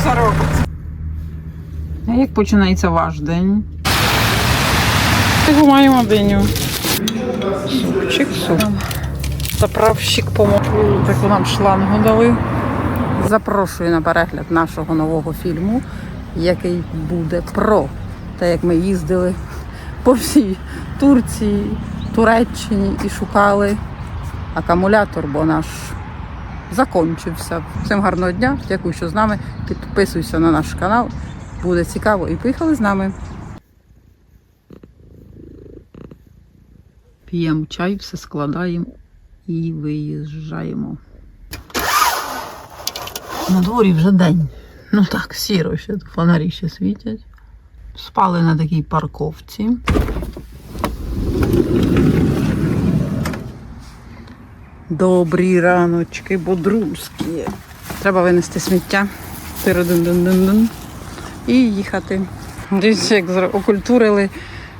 все робить. А як починається ваш день? Його маємо диню. Супчик, суп. Заправщик помог. Таку нам шлангу дали. Запрошую на перегляд нашого нового фільму, який буде про те, як ми їздили по всій Турції, Туреччині і шукали акумулятор, бо наш закончився. Всім гарного дня. Дякую, що з нами. Підписуйся на наш канал. Буде цікаво. І поїхали з нами. П'ємо чай, все складаємо і виїжджаємо. На дворі вже день. Ну так, сіро ще, фонарі ще світять. Спали на такій парковці. Добрі раночки, бодрумські. Треба винести сміття. Тиридин-дин-дин-дин. І їхати. Дивіться, як окультурили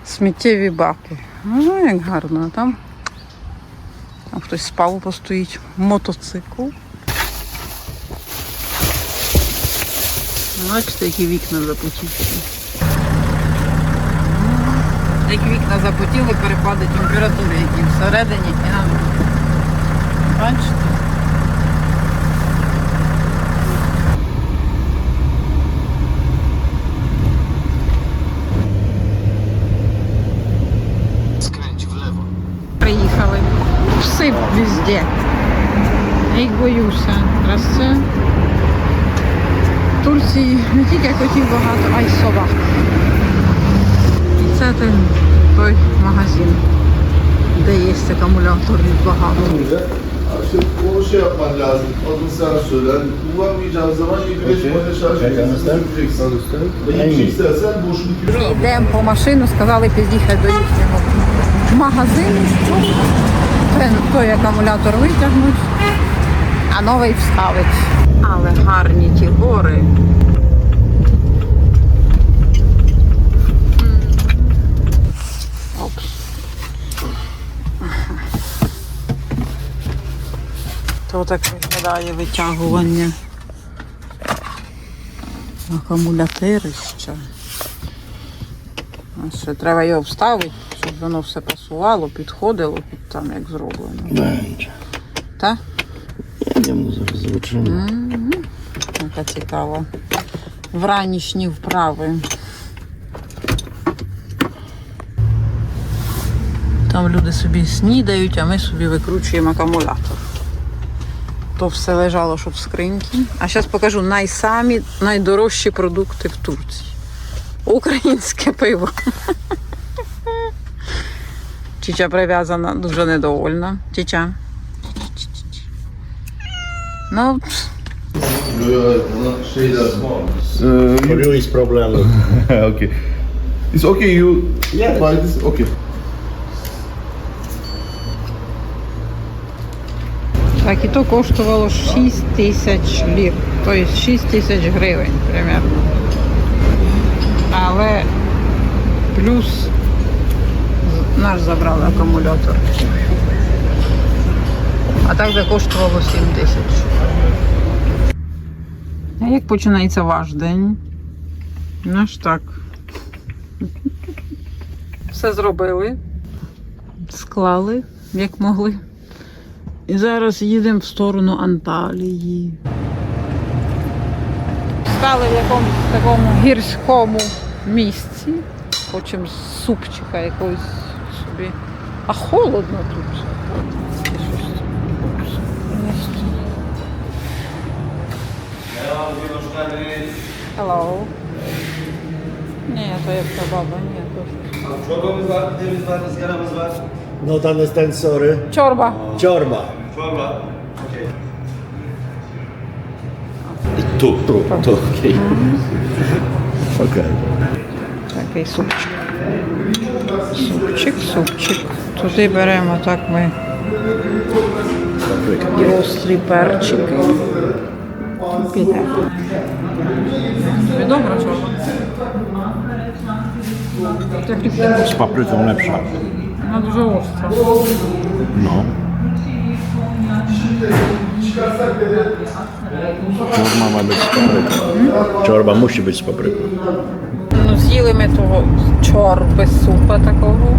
сміттєві баки. Ну, як гарно, а там. Там хтось спав постоїть. Мотоцикл. Бачите, які вікна запотіли. Як вікна запотіли, перепади температури, які всередині і на Бачите? Skręć w. Приїхали. Всип везде. Я їх боюся. Раз це в Турції не тільки котів багато, а й собак. І це той, той магазин, де є акумуляторів багато. İşte onu şey yapman lazım. Adını sen söyle. Yani Kullanmayacağın zaman 25 model şarj ünitesini götüreceksin. Ve istersen boşluk Йдемо по машину, сказали під'їхати до їхнього магазину, щоб той- той акумулятор витягнуть, а новий вставить. Але гарні ті гори. То так виглядає витягування акумуляторища. А ще треба його вставити, щоб воно все пасувало, підходило під там, як зроблено. Да, нічого. Так? Йдемо зараз звучимо. Яка цікава. Вранішні вправи. Там люди собі снідають, а ми собі викручуємо акумулятор. То все лежало, що в скриньці. А зараз покажу найсамі найдорожчі продукти в Турції. Українське пиво. Чіча прив'язана, дуже недовольна. Чіча. Ну. Police проблеми. okay. It's okay you Yeah. buy this? Okay. Так, і то коштувало 6 тисяч лір, тобто 6 тисяч гривень примерно. Але плюс наш забрали акумулятор. А так би коштувало 7 тисяч. А як починається ваш день? Наш так. Все зробили, склали, як могли. І зараз їдемо в сторону Анталії. Стали в якомусь такому гірському місці. Хочемо супчика якогось собі. А холодно тут. Hello. Ні, то як та баба, ні, то щось. Çorbamız var, pidemiz var, ızgaramız var. No tam jest ten sorry. Чорба. Ciorba. Çorba. Okey. I tu, tu, tu, okej. Okej. Такий супчик. Супчик, супчик. Туди беремо так ми Papryka. і острі перчики. Піде. Тобі добре, чорба? Так, Z papryką lepsza. вона дуже остра. No. Czorba ma być z papryką. Czorba musi być z papryką. Ну, з'їли ми того чор без супа такого.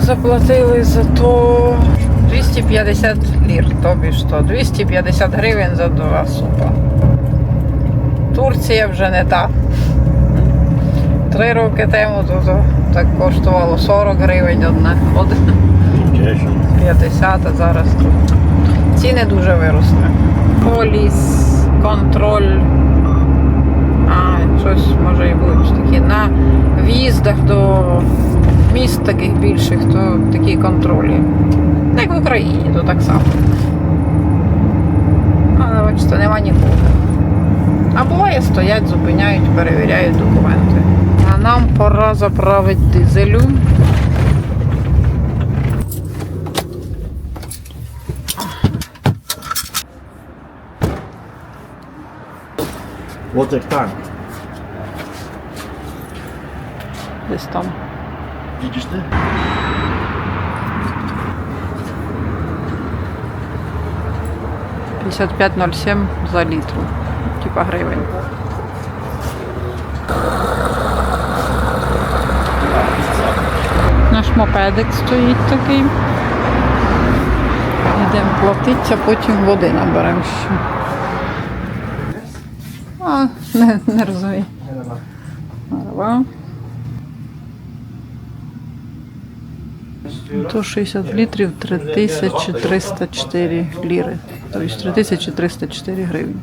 Заплатили за то 250 лір, тобі що, 250 гривень за два супа. Турція вже не та. Три роки тому то, так коштувало 40 гривень одне, один 50. 50, а зараз тут ціни дуже виросли. Поліс, контроль. А, щось може і будуть такі. На в'їздах до міст таких більших, то такі контролі. Ну, Як в Україні, то так само. Але бачите, нема нікого. А буває, стоять, зупиняють, перевіряють документи. А нам пора заправити дизелю. Water tank. Десь там. Widzisz ty? – 55,07 за літру. Типа гривень. Наш мопедик стоїть такий. Йдемо платити, а потім води наберемо ще. Не, не розумію. Merhaba. То 60 літрів 3304 ліри. Тобто 3304 гривні.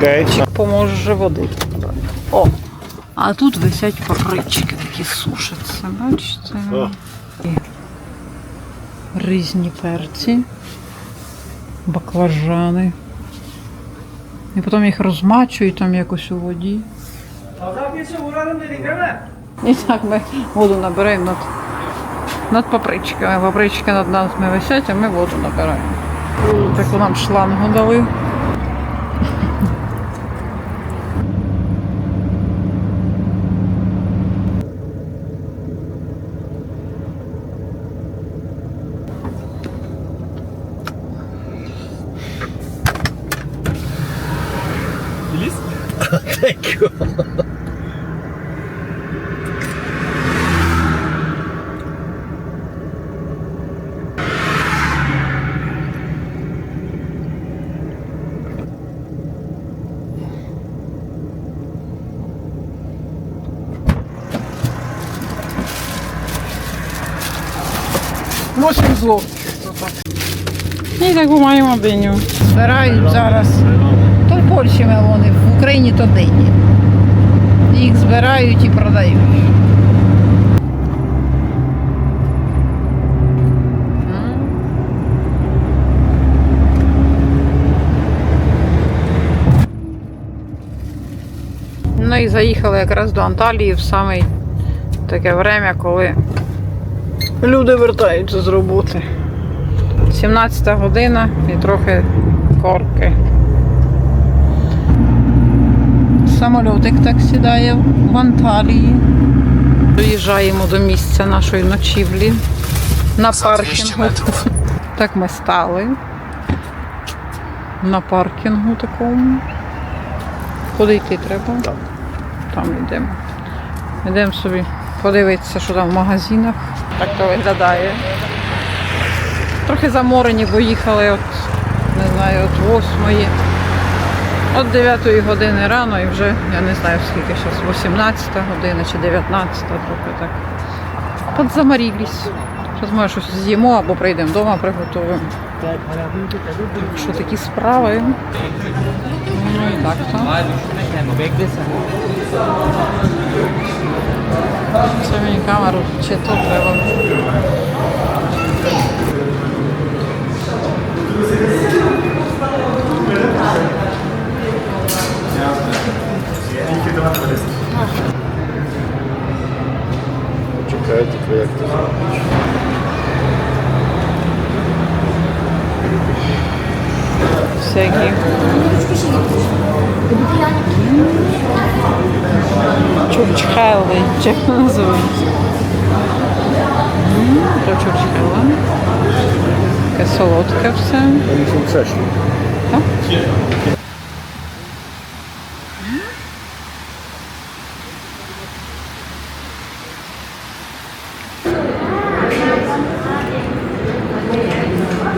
Чик поможе води. О! А тут висять парички такі сушаться, бачите? О. Різні перці, баклажани. І потім їх розмачують там якось у воді. І так ми воду набираємо над, над папричками. Папрички над нами висять, а ми воду набираємо. Таку нам шлангу дали. Thank you. Восім злотих. І таку маємо диню. В Польщі мелони, в Україні то дині. Їх збирають і продають. Ну і заїхали якраз до Анталії в саме таке время, коли Люди вертаються з роботи. 17 година і трохи корки. Самольотик так сідає в Анталії. Доїжджаємо до місця нашої ночівлі на паркінгу. Так ми стали. На паркінгу такому. Куди йти треба? Там. Там йдемо. Йдемо собі подивитися, що там в магазинах. Так то виглядає. Трохи заморені, бо їхали от, не знаю, от 8 от 9 години рано і вже, я не знаю скільки зараз, 18 година чи 19 трохи так. Подзамарілись. Зараз може щось з'їмо або прийдемо вдома, приготуємо. Що такі справи. Ну і так то. Це мені камеру чи то треба. Muhtemelen öylesin. Çok gayet reaktör. Sevgi. Şey çok çıkarlı. Çekmeniz hmm, var. Çok çok çıkarlı. Така солодка все. Они функциональные. Так?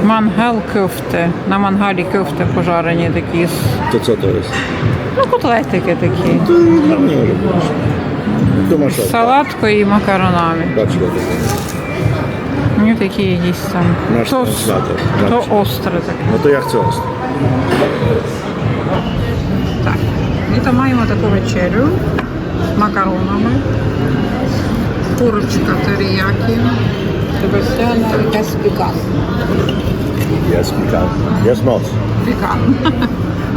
Мангал кюфти. На мангалі кюфти пожарені такі. To co to jest? Ну, котлетики такі. Mnie również. Tu З салаткою і макаронами. Do tego. Мені такі якісь там. Наш То, translator. то остре таке. No to ja chcę ostro. Так. І то маємо таку вечерю з макаронами. Курочка теріякі. The yes, has begun. Yes, begun. Yes, not. Begun.